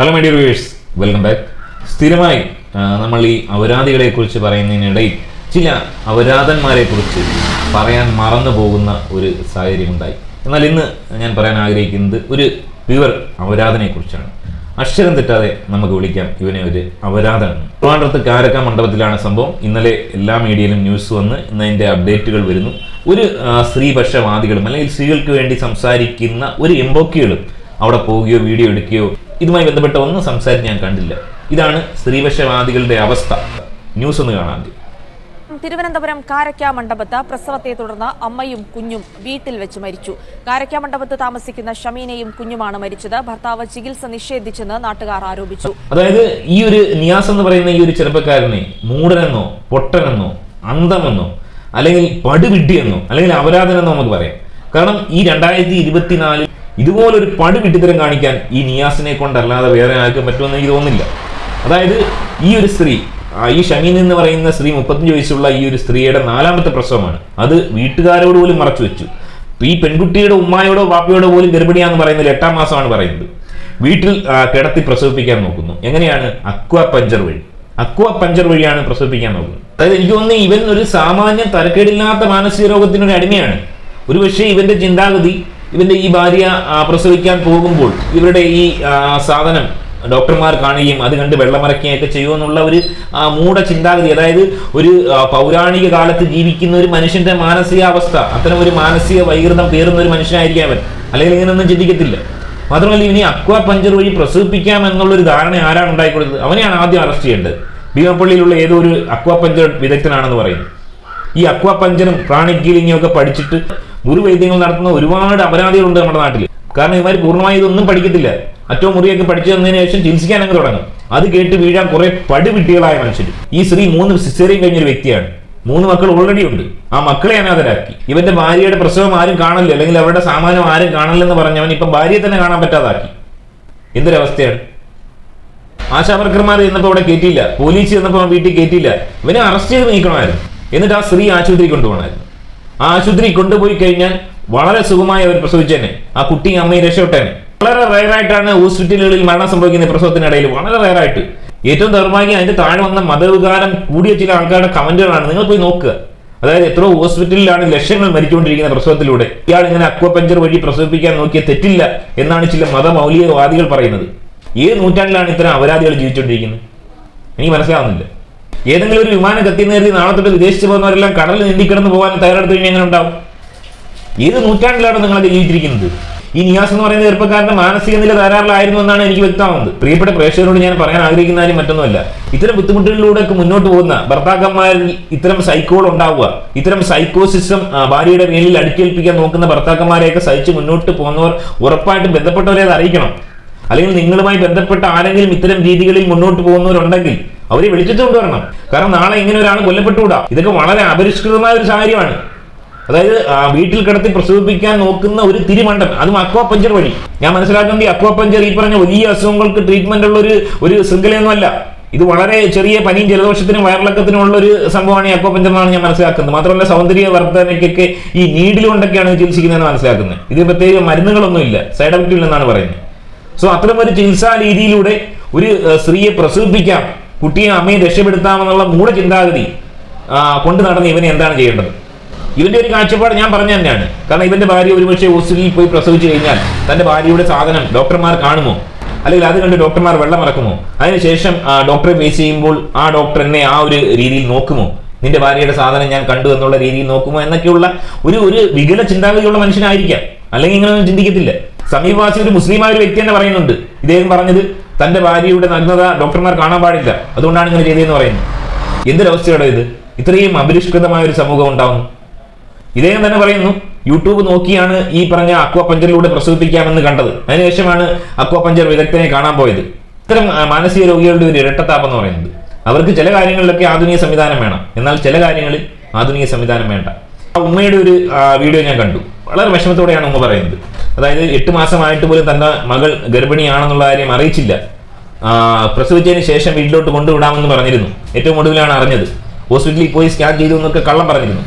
Hello my viewers welcome back സ്ഥിരമായി നമ്മൾ ഈ അപരാധികളെ കുറിച്ച് പറയുന്നതിനിടയിൽ ചില അപരാധന്മാരെ കുറിച്ച് പറയാൻ മറന്നു പോകുന്ന ഒരു സാഹചര്യമുണ്ടായി. എന്നാൽ ഇന്ന് ഞാൻ പറയാൻ ആഗ്രഹിക്കുന്നത് ഒരു പ്യുവർ അപരാധനെ കുറിച്ചാണ് അക്ഷരം തെറ്റാതെ നമുക്ക് വിളിക്കാം. ഇവനെ ഒരു അപരാധമാണ് ട്രിവാൻഡ്രത്ത് കാരക്ക മണ്ഡപത്തിലാണ് സംഭവം. ഇന്നലെ എല്ലാ മീഡിയയിലും ന്യൂസ് വന്ന് ഇന്ന് അതിന്റെ അപ്ഡേറ്റുകൾ വരുന്നു. ഒരു സ്ത്രീപക്ഷവാദികളും അല്ലെങ്കിൽ സ്ത്രീകൾക്ക് വേണ്ടി സംസാരിക്കുന്ന ഒരു എംബോക്കികളും അവിടെ പോവുകയോ വീഡിയോ എടുക്കുകയോ ഇതുമായി ബന്ധപ്പെട്ട ഒന്നും സംസാരിച്ച് ഞാൻ കണ്ടില്ല. ഇതാണ് സ്ത്രീപക്ഷവാദികളുടെ അവസ്ഥ. ന്യൂസ് ഒന്ന് കാണാൻ തിരുവനന്തപുരം കാരക്ക മണ്ഡപത്ത് പ്രസവത്തെ തുടർന്ന് അമ്മയും കുഞ്ഞും വീട്ടിൽ വെച്ച് മരിച്ചു. കാരക്ക മണ്ഡപത്ത് താമസിക്കുന്ന ഷമീനയും കുഞ്ഞുമാണ് മരിച്ചത്. ഭർത്താവ് ചികിത്സ നിഷേധിച്ചെന്ന് നാട്ടുകാർ ആരോപിച്ചു. അതായത് ഈ ഒരു നിയാസ് എന്ന് പറയുന്ന ഈ ഒരു ചെറുപ്പക്കാരനെ മൂടനെന്നോ പൊട്ടനെന്നോ അന്തമെന്നോ അല്ലെങ്കിൽ പടുവിട്ടിയെന്നോ അല്ലെങ്കിൽ അപരാധനെന്നോ നമുക്ക് പറയാം. കാരണം ഈ രണ്ടായിരത്തി ഇരുപത്തിനാലിൽ ഇതുപോലൊരു പടുവിഡ്ഢിത്തരം കാണിക്കാൻ ഈ നിയാസിനെ കൊണ്ടല്ലാതെ വേറെ ആർക്കും പറ്റുമെന്ന് എനിക്ക് തോന്നുന്നില്ല. അതായത് ഈ ഒരു സ്ത്രീ ഈ ഷമീൻ എന്ന് പറയുന്ന സ്ത്രീ മുപ്പത്തഞ്ച് വയസ്സുള്ള ഈ ഒരു സ്ത്രീയുടെ നാലാമത്തെ പ്രസവമാണ്. അത് വീട്ടുകാരോട് പോലും മറച്ചു വെച്ചു. ഈ പെൺകുട്ടിയുടെ ഉമ്മായോടോ വാപ്പയോടോ പോലും ഗർഭിണിയാന്ന് പറയുന്നത് എട്ടാം മാസമാണ് പറയുന്നത്. വീട്ടിൽ കിടത്തി പ്രസവിപ്പിക്കാൻ നോക്കുന്നു. എങ്ങനെയാണ്? അക്വ പഞ്ചർ വഴി. അക്വ പഞ്ചർ വഴിയാണ് പ്രസവിപ്പിക്കാൻ നോക്കുന്നത്. അതായത് എനിക്ക് തോന്നുന്നു ഇവൻ ഒരു സാമാന്യ തരക്കേടില്ലാത്ത മാനസിക രോഗത്തിനൊരു അടിമയാണ്. ഒരു പക്ഷേ ഇവന്റെ ചിന്താഗതി ഇവന്റെ ഈ ഭാര്യ പ്രസവിക്കാൻ പോകുമ്പോൾ ഇവരുടെ ഈ സാധനം ഡോക്ടർമാർ കാണുകയും അത് കണ്ട് വെള്ളമറക്കുകയൊക്കെ ചെയ്യുമെന്നുള്ള ഒരു മൂഢ ചിന്താഗതി. അതായത് ഒരു പൗരാണിക കാലത്ത് ജീവിക്കുന്ന ഒരു മനുഷ്യന്റെ മാനസികാവസ്ഥ അത്തരം ഒരു മാനസിക വൈകൃതം പേറുന്ന ഒരു മനുഷ്യനായിരിക്കാം അവൻ. അല്ലെങ്കിൽ ഇങ്ങനെയൊന്നും ചിന്തിക്കത്തില്ല. മാത്രമല്ല ഇനി അക്വ പഞ്ചർ വഴി പ്രസവിപ്പിക്കാം എന്നുള്ളൊരു ധാരണ ആരാണ് ഉണ്ടായിക്കൊടുത്തത്? അവനെയാണ് ആദ്യം അറസ്റ്റ് ചെയ്യേണ്ടത്. ഭീമപ്പള്ളിയിലുള്ള ഏതൊരു ഒരു അക്വ പഞ്ചർ വിദഗ്ധനാണെന്ന് പറയുന്നു ഈ അക്വ പഞ്ചറും ഹീലിംഗും ഒക്കെ പഠിച്ചിട്ട് മുറിവൈദ്യങ്ങൾ നടത്തുന്ന ഒരുപാട് അപരാധികളുണ്ട് നമ്മുടെ നാട്ടിൽ കാരണം ഇവർ പൂർണമായി ഇതൊന്നും പഠിക്കത്തില്ല. അറ്റവും മുറിയൊക്കെ പഠിച്ചു തന്നതിന് ശേഷം ചികിത്സിക്കാൻ അങ്ങ് തുടങ്ങും. അത് കേട്ട് വീഴാൻ കുറെ പടുവിട്ടികളായ മനുഷ്യർ ഈ സ്ത്രീ മൂന്ന് സിസ്റ്ററിയും കഴിഞ്ഞൊരു വ്യക്തിയാണ്. മൂന്ന് മക്കൾ ഓൾറെഡി ഉണ്ട്. ആ മക്കളെ അനാഥരാക്കി. ഇവന്റെ ഭാര്യയുടെ പ്രസവം ആരും കാണില്ല അല്ലെങ്കിൽ അവരുടെ സാമാനം ആരും കാണില്ലെന്ന് പറഞ്ഞവൻ ഇപ്പം ഭാര്യയെ തന്നെ കാണാൻ പറ്റാതാക്കി. എന്തൊരവസ്ഥയാണ്? ആശാവർക്കർമാർ ചെന്നപ്പോൾ അവിടെ കയറ്റിയില്ല പോലീസ് ചെന്നപ്പോൾ വീട്ടിൽ കയറ്റിയില്ല ഇവനെ അറസ്റ്റ് ചെയ്ത് നീക്കണമായിരുന്നു. എന്നിട്ട് ആ സ്ത്രീ ആശുപത്രി കൊണ്ടുപോകണമായിരുന്നു. ആശുപത്രി കൊണ്ടുപോയി കഴിഞ്ഞാൽ വളരെ സുഖമായി അവർ പ്രസവിച്ചേനെ. ആ കുട്ടി അമ്മയും രക്ഷപ്പെട്ടേനെ. വളരെ റയറായിട്ടാണ് ഹോസ്പിറ്റലുകളിൽ മരണം സംഭവിക്കുന്ന പ്രസവത്തിനിടയിൽ വളരെ റയറായിട്ട് ഏറ്റവും ദൗർഭാഗ്യം അതിന്റെ താഴെ വന്ന മതവികാരം കൂടിയ ചില ആൾക്കാരുടെ കമന്റുകളാണ്. നിങ്ങൾ പോയി നോക്കുക. അതായത് എത്രയോ ഹോസ്പിറ്റലിലാണ് ലക്ഷങ്ങൾ മരിച്ചുകൊണ്ടിരിക്കുന്ന പ്രസവത്തിലൂടെ. ഇയാൾ ഇങ്ങനെ അക്വപഞ്ചർ വഴി പ്രസവിപ്പിക്കാൻ നോക്കിയ തെറ്റില്ല എന്നാണ് ചില മതമൗലികവാദികൾ പറയുന്നത്. ഏത് നൂറ്റാണ്ടിലാണ് ഇത്തരം അപരാധികൾ ജീവിച്ചുകൊണ്ടിരിക്കുന്നത്? എനിക്ക് മനസ്സിലാവുന്നില്ല. ഏതെങ്കിലും ഒരു വിമാനം കത്തി നേരി നാളെ തൊട്ട് വിദേശത്ത് പോകുന്നവരെല്ലാം കടലിൽ നീന്തിക്കിടന്ന് പോകാൻ തയ്യാറെടുത്ത് കഴിഞ്ഞാൽ എങ്ങനെ ഉണ്ടാവും? ഏത് നൂറ്റാണ്ടിലാണ് നിങ്ങളൊക്കെ ജീവിച്ചിരിക്കുന്നത്? ഈ നിയാസ് എന്ന് പറയുന്ന ചെറുപ്പക്കാരന്റെ മാനസിക നില ധാരാളമായിരുന്നു എന്നാണ് എനിക്ക് വ്യക്തമാവുന്നത്. പ്രിയപ്പെട്ട പ്രേക്ഷകരോട് ഞാൻ പറയാൻ ആഗ്രഹിക്കുന്നതിന് മറ്റൊന്നുമല്ല. ഇത്തരം ബുദ്ധിമുട്ടുകളിലൂടെ ഒക്കെ മുന്നോട്ട് പോകുന്ന ഭർത്താക്കന്മാരിൽ ഇത്തരം സൈക്കോൾ ഉണ്ടാവുക. ഇത്തരം സൈക്കോസിസം സിസ്റ്റം ഭാര്യയുടെ മേലിൽ അടിക്കേൽപ്പിക്കാൻ നോക്കുന്ന ഭർത്താക്കന്മാരെയൊക്കെ സഹിച്ച് മുന്നോട്ട് പോകുന്നവർ ഉറപ്പായിട്ടും ബന്ധപ്പെട്ടവരെ അത് അറിയിക്കണം. അല്ലെങ്കിൽ നിങ്ങളുമായി ബന്ധപ്പെട്ട ആരെങ്കിലും ഇത്തരം രീതികളിൽ മുന്നോട്ട് പോകുന്നവരുണ്ടെങ്കിൽ അവരെ വിളിച്ചിട്ട് കൊണ്ടുവരണം. കാരണം നാളെ ഇങ്ങനെ ഒരാൾ കൊല്ലപ്പെട്ടുകൂടാ. ഇതൊക്കെ വളരെ അപരിഷ്കൃതമായ ഒരു സാഹചര്യമാണ്. അതായത് വീട്ടിൽ കിടത്തി പ്രസവിപ്പിക്കാൻ നോക്കുന്ന ഒരു തിരിമണ്ടൻ അതും അക്വാ പഞ്ചർ വഴി. ഞാൻ മനസ്സിലാക്കേണ്ട ഈ അക്വാ പഞ്ചർ ഈ പറഞ്ഞ വലിയ അസുഖങ്ങൾക്ക് ട്രീറ്റ്മെന്റ് ഉള്ള ഒരു ഒരു ശൃംഖലയൊന്നുമല്ല. ഇത് വളരെ ചെറിയ പനിയും ജലദോഷത്തിനും വയറിളക്കത്തിനും ഉള്ള ഒരു സംഭവമാണ് ഈ അക്വാ പഞ്ചർ എന്നാണ് ഞാൻ മനസ്സിലാക്കുന്നത്. മാത്രമല്ല സൗന്ദര്യ വർധനയ്ക്കൊക്കെ ഈ നീഡിൽ കൊണ്ടൊക്കെയാണ് ചികിത്സിക്കുന്നതെന്ന് മനസ്സിലാക്കുന്നത്. ഇത് പ്രത്യേക മരുന്നുകളൊന്നുമില്ല. സൈഡ് എഫക്റ്റ് ഇല്ലെന്നാണ് പറയുന്നത്. സോ അത്തരം ഒരു ചികിത്സാ രീതിയിലൂടെ ഒരു സ്ത്രീയെ പ്രസവിപ്പിക്കാം. കുട്ടിയെ അമ്മയെ രക്ഷപ്പെടുത്താമെന്നുള്ള മൂഢ ചിന്താഗതി കൊണ്ടു കൊണ്ട് നടന്ന് ഇവനെ എന്താണ് ചെയ്യേണ്ടത്? ഇവന്റെ ഒരു കാഴ്ചപ്പാട് ഞാൻ പറഞ്ഞു തന്നെയാണ്. കാരണം ഇവന്റെ ഭാര്യ ഒരുപക്ഷെ ഹോസ്പിറ്റലിൽ പോയി പ്രസവിച്ചു കഴിഞ്ഞാൽ തന്റെ ഭാര്യയുടെ സാധനം ഡോക്ടർമാർ കാണുമോ? അല്ലെങ്കിൽ അത് കണ്ട് ഡോക്ടർമാർ വെള്ളം ഇറക്കുമോ? അതിനുശേഷം ഡോക്ടറെ ഫേസ് ചെയ്യുമ്പോൾ ആ ഡോക്ടർ എന്നെ ആ ഒരു രീതിയിൽ നോക്കുമോ? നിന്റെ ഭാര്യയുടെ സാധനം ഞാൻ കണ്ടു എന്നുള്ള രീതിയിൽ നോക്കുമോ? എന്നൊക്കെയുള്ള ഒരു ഒരു വികല ചിന്താഗതിയുള്ള മനുഷ്യനായിരിക്കാം. അല്ലെങ്കിൽ ഇങ്ങനെയൊന്നും ചിന്തിക്കത്തില്ല. സമീപവാസി ഒരു മുസ്ലിമായ ഒരു വ്യക്തി തന്നെ പറയുന്നുണ്ട്. ഇദ്ദേഹം പറഞ്ഞത് തന്റെ ഭാര്യയുടെ നഗ്നത ഡോക്ടർമാർ കാണാൻ പാടില്ല. അതുകൊണ്ടാണ് ഇങ്ങനെ ചെയ്തതെന്ന് പറയുന്നത്. എന്തൊരവസ്ഥയുടെ ഇത്? ഇത്രയും അപരിഷ്കൃതമായ ഒരു സമൂഹം ഉണ്ടാവുന്നു. ഇദ്ദേഹം തന്നെ പറയുന്നു യൂട്യൂബ് നോക്കിയാണ് ഈ പറഞ്ഞ അക്വ പഞ്ചറിലൂടെ പ്രസവിപ്പിക്കാമെന്ന് കണ്ടത്. അതിനുശേഷമാണ് അക്വ പഞ്ചർ വിദഗ്ധനെ കാണാൻ പോയത്. ഇത്തരം മാനസിക രോഗികളുടെ ഒരു ഇരട്ടത്താപ്പ് എന്ന് പറയുന്നത്. അവർക്ക് ചില കാര്യങ്ങളിലൊക്കെ ആധുനിക സംവിധാനം വേണം. എന്നാൽ ചില കാര്യങ്ങളിൽ ആധുനിക സംവിധാനം വേണ്ട. ആ ഉമ്മയുടെ ഒരു വീഡിയോ ഞാൻ കണ്ടു. വളരെ വിഷമത്തോടെയാണ് ഉമ്മ പറയുന്നത്. അതായത് എട്ട് മാസമായിട്ട് പോലും തന്റെ മകൾ ഗർഭിണിയാണെന്നുള്ള കാര്യം അറിയിച്ചില്ല. പ്രസവിച്ചതിന് ശേഷം വീട്ടിലോട്ട് കൊണ്ടുവിടാമെന്ന് പറഞ്ഞിരുന്നു. ഏറ്റവും ഒടുവിലാണ് അറിഞ്ഞത്. ഹോസ്പിറ്റലിൽ പോയി സ്കാൻ ചെയ്തു എന്നൊക്കെ കള്ളം പറഞ്ഞിരുന്നു.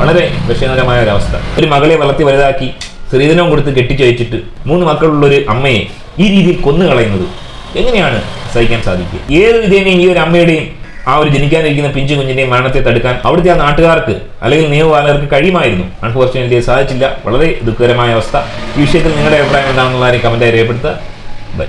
വളരെ വിഷമകരമായ ഒരവസ്ഥ ഒരു മകളെ വളർത്തി വലുതാക്കി സ്ത്രീധനവും കൊടുത്ത് കെട്ടിച്ചയച്ചിട്ട് മൂന്ന് മക്കളുള്ള ഒരു അമ്മയെ ഈ രീതിയിൽ കൊന്നു കളയുന്നത് എങ്ങനെയാണ് സഹിക്കാൻ സാധിക്കുക? ഏത് വിധേനയും ഈ ഒരു അമ്മയുടെയും ആ ഒരു ജനിക്കാനിരിക്കുന്ന പിഞ്ചു കുഞ്ഞിന്റെയും മരണത്തെ തടുക്കാൻ അവിടുത്തെ ആ നാട്ടുകാർക്ക് അല്ലെങ്കിൽ നിയമപാലകർക്ക് കഴിയുമായിരുന്നു. അൺഫോർച്ചുനേറ്റ്ലി സാധിച്ചില്ല. വളരെ ദുഃഖകരമായ അവസ്ഥ. ഈ വിഷയത്തിൽ നിങ്ങളുടെ അഭിപ്രായം എന്താണെന്നുള്ള കമന്റായി രേഖപ്പെടുത്തുക. ബൈ